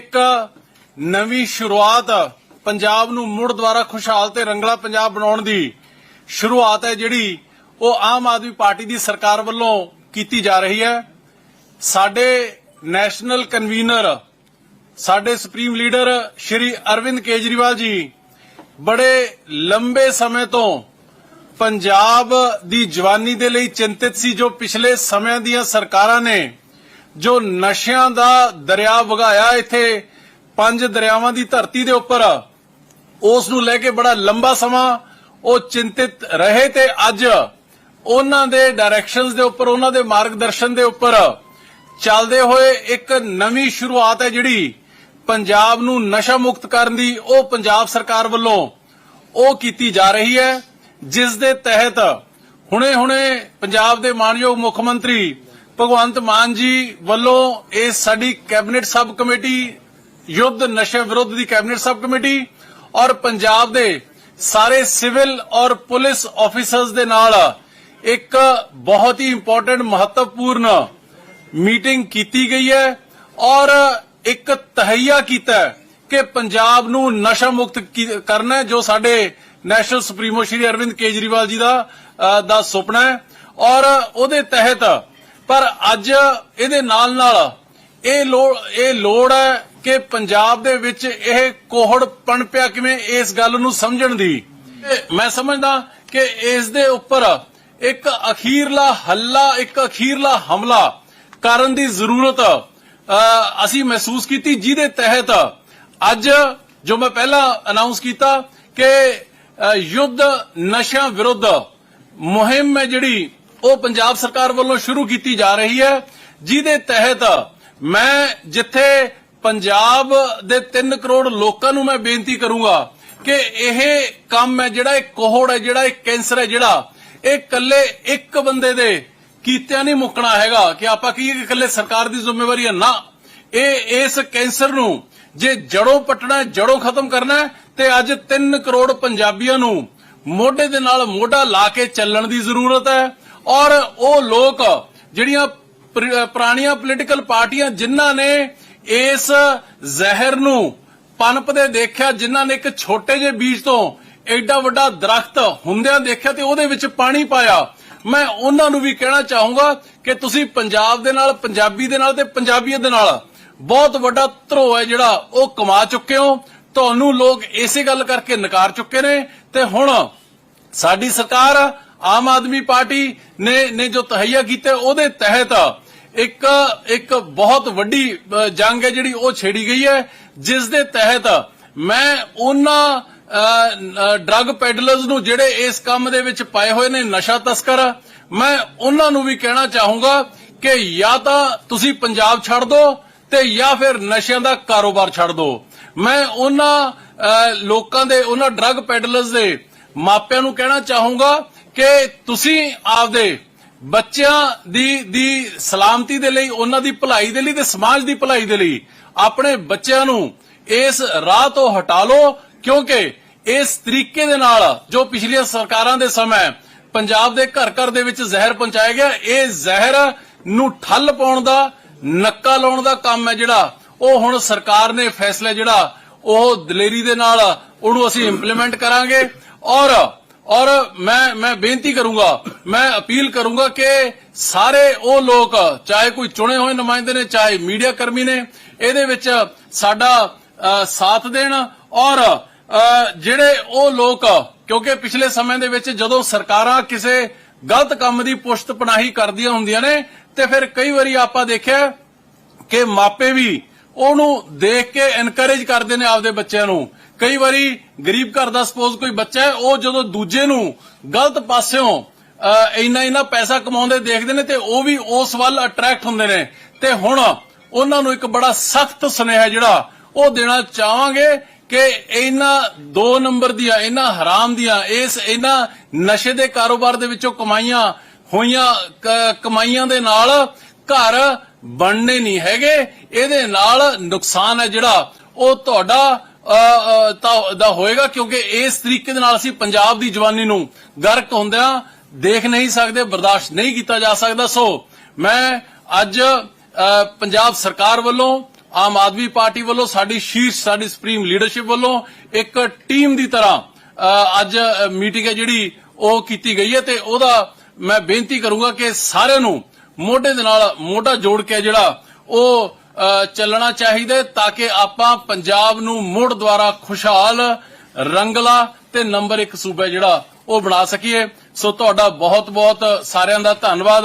ਇੱਕ ਨਵੀਂ ਸ਼ੁਰੂਆਤ ਪੰਜਾਬ ਨੂੰ ਮੁੜ ਦੁਬਾਰਾ ਖੁਸ਼ਹਾਲ ਤੇ ਰੰਗਲਾ ਪੰਜਾਬ ਬਣਾਉਣ ਦੀ ਸ਼ੁਰੂਆਤ ਹੈ ਜਿਹੜੀ ਉਹ ਆਮ ਆਦਮੀ ਪਾਰਟੀ ਦੀ ਸਰਕਾਰ ਵੱਲੋਂ ਕੀਤੀ ਜਾ ਰਹੀ ਹੈ। ਸਾਡੇ ਨੈਸ਼ਨਲ ਕਨਵੀਨਰ, ਸਾਡੇ ਸੁਪਰੀਮ ਲੀਡਰ ਸ਼੍ਰੀ ਅਰਵਿੰਦ ਕੇਜਰੀਵਾਲ ਜੀ ਬੜੇ ਲੰਬੇ ਸਮੇਂ ਤੋਂ ਪੰਜਾਬ ਦੀ ਜਵਾਨੀ ਦੇ ਲਈ ਚਿੰਤਿਤ ਸੀ, ਜੋ ਪਿਛਲੇ ਸਮਿਆਂ ਦੀਆਂ ਸਰਕਾਰਾਂ ਨੇ ਜੋ ਨਸ਼ਿਆਂ ਦਾ ਦਰਿਆ ਵਗਾਇਆ ਇੱਥੇ, ਪੰਜ ਦਰਿਆਵਾਂ ਦੀ ਧਰਤੀ ਦੇ ਉੱਪਰ, ਉਸ ਨੂੰ ਲੈ ਕੇ ਬੜਾ ਲੰਬਾ ਸਮਾਂ ਉਹ ਚਿੰਤਿਤ ਰਹੇ ਤੇ ਅੱਜ ਉਹਨਾਂ ਦੇ ਡਾਇਰੈਕਸ਼ਨਸ ਦੇ ਉੱਪਰ, ਉਹਨਾਂ ਦੇ ਮਾਰਗਦਰਸ਼ਨ ਦੇ ਉੱਪਰ ਚੱਲਦੇ ਹੋਏ ਇੱਕ ਨਵੀਂ ਸ਼ੁਰੂਆਤ ਹੈ ਜਿਹੜੀ ਪੰਜਾਬ ਨੂੰ ਨਸ਼ਾ ਮੁਕਤ ਕਰਨ ਦੀ, ਉਹ ਪੰਜਾਬ ਸਰਕਾਰ ਵੱਲੋਂ ਉਹ ਕੀਤੀ ਜਾ ਰਹੀ ਹੈ, ਜਿਸ ਦੇ ਤਹਿਤ ਹੁਣੇ-ਹੁਣੇ ਪੰਜਾਬ ਦੇ ਮਾਨਯੋਗ ਮੁੱਖ ਮੰਤਰੀ ਭਗਵੰਤ ਮਾਨ ਜੀ ਵੱਲੋਂ ਇਹ ਸਾਡੀ ਕੈਬਨਿਟ ਸਬ ਕਮੇਟੀ, ਯੁੱਧ ਨਸ਼ੇ ਵਿਰੁੱਧ ਦੀ ਕੈਬਨਿਟ ਸਬ ਕਮੇਟੀ ਔਰ ਪੰਜਾਬ ਦੇ ਸਾਰੇ ਸਿਵਲ ਔਰ ਪੁਲਿਸ ਆਫੀਸਰਸ ਦੇ ਨਾਲ ਇੱਕ ਬਹੁਤ ਹੀ ਇੰਪੋਰਟੈਂਟ ਮਹੱਤਵਪੂਰਨ ਮੀਟਿੰਗ ਕੀਤੀ ਗਈ ਹੈ ਔਰ ਇੱਕ ਤਹਈਆ ਕੀਤਾ ਕਿ ਪੰਜਾਬ ਨੂੰ ਨਸ਼ਾ ਮੁਕਤ ਕਰਨਾ ਜੋ ਸਾਡੇ ਨੈਸ਼ਨਲ ਸੁਪਰੀਮੋ ਸ਼੍ਰੀ ਅਰਵਿੰਦ ਕੇਜਰੀਵਾਲ ਜੀ ਦਾ ਦਾ ਸੁਪਨਾ ਹੈ ਔਰ ਉਹਦੇ ਤਹਿਤ ਪਰ ਅੱਜ ਇਹਦੇ ਨਾਲ ਨਾਲ ਇਹ ਲੋੜ ਇਹ ਲੋੜ ਹੈ ਕਿ ਪੰਜਾਬ ਦੇ ਵਿੱਚ ਇਹ ਕੋਹੜ ਪਣਪਿਆ ਕਿਵੇਂ ਇਸ ਗੱਲ ਨੂੰ ਸਮਝਣ ਦੀ। ਮੈਂ ਸਮਝਦਾ ਕਿ ਇਸ ਦੇ ਉੱਪਰ ਇੱਕ ਅਖੀਰਲਾ ਹੱਲਾ, ਇੱਕ ਅਖੀਰਲਾ ਹਮਲਾ ਕਰਨ ਦੀ ਜ਼ਰੂਰਤ ਅਸੀਂ ਮਹਿਸੂਸ ਕੀਤੀ ਜਿਹਦੇ ਤਹਿਤ ਅੱਜ ਜੋ ਮੈਂ ਪਹਿਲਾਂ ਅਨਾਉਂਸ ਕੀਤਾ ਕਿ ਯੁੱਧ ਨਸ਼ਿਆਂ ਵਿਰੁੱਧ ਮੁਹਿੰਮ ਹੈ ਜਿਹੜੀ ਉਹ ਪੰਜਾਬ ਸਰਕਾਰ ਵੱਲੋਂ ਸ਼ੁਰੂ ਕੀਤੀ ਜਾ ਰਹੀ ਹੈ ਜਿਹਦੇ ਤਹਿਤ ਮੈਂ ਜਿੱਥੇ ਪੰਜਾਬ ਦੇ 3 ਕਰੋੜ ਲੋਕਾਂ ਨੂੰ ਮੈਂ ਬੇਨਤੀ ਕਰੂੰਗਾ ਕਿ ਇਹ ਕੰਮ ਹੈ ਜਿਹੜਾ ਇਹ ਕੋਹੜ ਹੈ ਜਿਹੜਾ ਇਹ ਕੈਂਸਰ ਹੈ ਜਿਹੜਾ ਇਹ ਇਕੱਲੇ ਇੱਕ ਬੰਦੇ ਦੇ ਕੀਤਿਆਂ ਨਹੀਂ ਮੁੱਕਣਾ ਹੈਗਾ ਕਿ ਆਪਾਂ ਕਹੀਏ ਕਿ ਇਕੱਲੇ ਸਰਕਾਰ ਦੀ ਜ਼ਿੰਮੇਵਾਰੀ ਹੈ? ਨਾ। ਇਹ ਇਸ ਕੈਂਸਰ ਨੂੰ ਜੇ ਜੜੋਂ ਪਟਣਾ ਹੈ, ਜੜੋਂ ਖਤਮ ਕਰਨਾ ਤੇ ਅੱਜ 3 ਕਰੋੜ ਪੰਜਾਬੀਆਂ ਨੂੰ ਮੋਢੇ ਦੇ ਨਾਲ ਮੋਢਾ ਲਾ ਕੇ ਚੱਲਣ ਦੀ ਜ਼ਰੂਰਤ ਹੈ। ਔਰ ਉਹ ਲੋਕ ਜਿਹੜੀਆਂ ਪੁਰਾਣੀਆਂ ਪੋਲੀਟੀਕਲ ਪਾਰਟੀਆਂ ਜਿਨ੍ਹਾਂ ਨੇ ਇਸ ਜ਼ਹਿਰ ਨੂੰ ਪਨਪਦੇ ਦੇਖਿਆ, ਜਿਨ੍ਹਾਂ ਨੇ ਇੱਕ ਛੋਟੇ ਜਿਹੇ ਬੀਜ ਤੋਂ ਐਡਾ ਵੱਡਾ ਦਰਖਤ ਹੁੰਦਿਆਂ ਦੇਖਿਆ ਤੇ ਉਹਦੇ ਵਿੱਚ ਪਾਣੀ ਪਾਇਆ। ਮੈਂ ਉਹਨਾਂ ਨੂੰ ਵੀ ਕਹਿਣਾ ਚਾਹੂੰਗਾ ਕਿ ਤੁਸੀਂ ਪੰਜਾਬ ਦੇ ਨਾਲ, ਪੰਜਾਬੀ ਦੇ ਨਾਲ ਤੇ ਪੰਜਾਬੀਅਤ ਦੇ ਨਾਲ ਬਹੁਤ ਵੱਡਾ ਧਰੋ ਹੈ ਜਿਹੜਾ ਉਹ ਕਮਾ ਚੁੱਕੇ ਹੋ। ਤੁਹਾਨੂੰ ਲੋਕ ਇਸੇ ਗੱਲ ਕਰਕੇ ਨਕਾਰ ਚੁੱਕੇ ਨੇ ਤੇ ਹੁਣ ਸਾਡੀ ਸਰਕਾਰ ਆਮ ਆਦਮੀ ਪਾਰਟੀ ਨੇ ਨੇ ਜੋ ਤਹਈਆ ਕੀਤਾ, ਉਹਦੇ ਤਹਿਤ ਇੱਕ ਇੱਕ ਬਹੁਤ ਵੱਡੀ ਜੰਗ ਹੈ ਜਿਹੜੀ ਉਹ ਛੇੜੀ ਗਈ ਹੈ, ਜਿਸ ਦੇ ਤਹਿਤ ਮੈਂ ਉਹਨਾਂ ਡਰੱਗ ਪੈਡਲਰਸ ਨੂੰ ਜਿਹੜੇ ਇਸ ਕੰਮ ਦੇ ਵਿੱਚ ਪਾਏ ਹੋਏ ਨੇ, ਨਸ਼ਾ ਤਸਕਰ, ਮੈਂ ਉਹਨਾਂ ਨੂੰ ਵੀ ਕਹਿਣਾ ਚਾਹੂੰਗਾ ਕਿ ਜਾਂ ਤਾਂ ਤੁਸੀਂ ਪੰਜਾਬ ਛੱਡ ਦਿਓ ਤੇ ਜਾਂ ਫਿਰ ਨਸ਼ਿਆਂ ਦਾ ਕਾਰੋਬਾਰ ਛੱਡ ਦਿਓ ਮੈਂ ਉਹਨਾਂ ਲੋਕਾਂ ਦੇ, ਉਹਨਾਂ ਡਰੱਗ ਪੈਡਲਰਸ ਦੇ ਮਾਪਿਆਂ ਨੂੰ ਕਹਿਣਾ ਚਾਹੂੰਗਾ ਕਿ ਤੁਸੀਂ ਆਪਦੇ ਬੱਚਿਆਂ ਦੀ ਦੀ ਸਲਾਮਤੀ ਦੇ ਲਈ, ਉਹਨਾਂ ਦੀ ਭਲਾਈ ਦੇ ਲਈ ਤੇ ਸਮਾਜ ਦੀ ਭਲਾਈ ਦੇ ਲਈ ਆਪਣੇ ਬੱਚਿਆਂ ਨੂੰ ਇਸ ਰਾਹ ਤੋਂ ਹਟਾ ਲਓ, ਕਿਉਂਕਿ ਇਸ ਤਰੀਕੇ ਦੇ ਨਾਲ ਜੋ ਪਿਛਲੀਆਂ ਸਰਕਾਰਾਂ ਦੇ ਸਮੇਂ ਪੰਜਾਬ ਦੇ ਘਰ ਘਰ ਦੇ ਵਿੱਚ ਜ਼ਹਿਰ ਪਹੁੰਚਾਇਆ ਗਿਆ, ਇਹ ਜ਼ਹਿਰ ਨੂੰ ਠੱਲ ਪਾਉਣ ਦਾ, ਨੱਕਾ ਲਾਉਣ ਦਾ ਕੰਮ ਹੈ ਜਿਹੜਾ ਉਹ ਹੁਣ ਸਰਕਾਰ ਨੇ ਫੈਸਲਾ ਜਿਹੜਾ ਉਹ ਦਲੇਰੀ ਦੇ ਨਾਲ ਉਹਨੂੰ ਅਸੀਂ ਇੰਪਲੀਮੈਂਟ ਕਰਾਂਗੇ ਔਰ ਔਰ ਮੈਂ ਮੈਂ ਬੇਨਤੀ ਕਰੂੰਗਾ, ਮੈਂ ਅਪੀਲ ਕਰੂੰਗਾ ਕਿ ਸਾਰੇ ਉਹ ਲੋਕ, ਚਾਹੇ ਕੋਈ ਚੁਣੇ ਹੋਏ ਨੁਮਾਇੰਦੇ ਨੇ, ਚਾਹੇ ਮੀਡੀਆ ਕਰਮੀ ਨੇ, ਇਹਦੇ ਵਿੱਚ ਸਾਡਾ ਸਾਥ ਦੇਣ ਔਰ ਜਿਹੜੇ ਉਹ ਲੋਕ, ਕਿਉਂਕਿ ਪਿਛਲੇ ਸਮੇਂ ਦੇ ਵਿੱਚ ਜਦੋਂ ਸਰਕਾਰਾਂ ਕਿਸੇ ਗਲਤ ਕੰਮ ਦੀ ਪੁਸ਼ਤ ਪਨਾਹੀ ਕਰਦੀਆਂ ਹੁੰਦੀਆਂ ਨੇ, ਤੇ ਫਿਰ ਕਈ ਵਾਰੀ ਆਪਾਂ ਦੇਖਿਆ ਕਿ ਮਾਪੇ ਵੀ ਉਹਨੂੰ ਦੇਖ ਕੇ ਐਨਕਰੇਜ ਕਰਦੇ ਨੇ ਆਪਦੇ ਬੱਚਿਆਂ ਨੂੰ। ਕਈ ਵਾਰੀ ਗਰੀਬ ਘਰ ਦਾ ਸਪੋਜ਼ ਕੋਈ ਬੱਚਾ ਹੈ, ਉਹ ਜਦੋਂ ਦੂਜੇ ਨੂੰ ਗਲਤ ਪਾਸਿਓਂ ਇੰਨਾ ਇੰਨਾ ਪੈਸਾ ਕਮਾਉਂਦੇ ਦੇਖਦੇ ਨੇ ਤੇ ਉਹ ਵੀ ਉਸ ਵੱਲ ਅਟਰੈਕਟ ਹੁੰਦੇ ਨੇ। ਤੇ ਹੁਣ ਉਹਨਾਂ ਨੂੰ ਇੱਕ ਬੜਾ ਸਖਤ ਸੁਨੇਹਾ ਜਿਹੜਾ, ਉਹ ਦੇਣਾ ਚਾਹਾਂਗੇ ਕਿ ਇਹਨਾਂ ਦੋ ਨੰਬਰ ਦੀਆਂ, ਇਹਨਾਂ ਹਰਾਮ ਦੀਆਂ, ਇਸ ਇਹਨਾਂ ਨਸ਼ੇ ਦੇ ਕਾਰੋਬਾਰ ਦੇ ਵਿੱਚੋਂ ਕਮਾਈਆਂ ਹੋਈਆਂ ਕਮਾਈਆਂ ਦੇ ਨਾਲ ਘਰ ਬਣਨੇ ਨਹੀਂ ਹੈਗੇ। ਇਹਦੇ ਨਾਲ ਨੁਕਸਾਨ ਹੈ ਜਿਹੜਾ ਉਹ ਤੁਹਾਡਾ ਦਾ ਹੋਏਗਾ ਕਿਉਂਕਿ ਇਸ ਤਰੀਕੇ ਦੇ ਨਾਲ ਅਸੀਂ ਪੰਜਾਬ ਦੀ ਜਵਾਨੀ ਨੂੰ ਗਰਕ ਹੁੰਦਿਆਂ ਦੇਖ ਨਹੀਂ ਸਕਦੇ, ਬਰਦਾਸ਼ਤ ਨਹੀਂ ਕੀਤਾ ਜਾ ਸਕਦਾ। ਸੋ ਮੈਂ ਅੱਜ ਪੰਜਾਬ ਸਰਕਾਰ ਵੱਲੋਂ, ਆਮ ਆਦਮੀ ਪਾਰਟੀ ਵੱਲੋਂ, ਸਾਡੀ ਸ਼ੀਰਸ਼, ਸਾਡੀ ਸੁਪਰੀਮ ਲੀਡਰਸ਼ਿਪ ਵੱਲੋਂ ਇੱਕ ਟੀਮ ਦੀ ਤਰ੍ਹਾਂ ਅੱਜ ਮੀਟਿੰਗ ਹੈ ਜਿਹੜੀ ਉਹ ਕੀਤੀ ਗਈ ਹੈ ਤੇ ਉਹਦਾ ਮੈਂ ਬੇਨਤੀ ਕਰੂੰਗਾ ਕਿ ਸਾਰਿਆਂ ਨੂੰ ਮੋਢੇ ਦੇ ਨਾਲ ਮੋਢਾ ਜੋੜ ਕੇ ਜਿਹੜਾ ਉਹ ਚੱਲਣਾ ਚਾਹੀਦਾ ਤਾਂ ਕਿ ਆਪਾਂ ਪੰਜਾਬ ਨੂੰ ਮੁੜ ਦੁਆਰਾ ਖੁਸ਼ਹਾਲ, ਰੰਗਲਾ ਤੇ ਨੰਬਰ 1 ਸੂਬਾ ਜਿਹੜਾ ਉਹ ਬਣਾ ਸਕੀਏ। ਸੋ ਤੁਹਾਡਾ ਬਹੁਤ ਬਹੁਤ ਸਾਰਿਆਂ ਦਾ ਧੰਨਵਾਦ।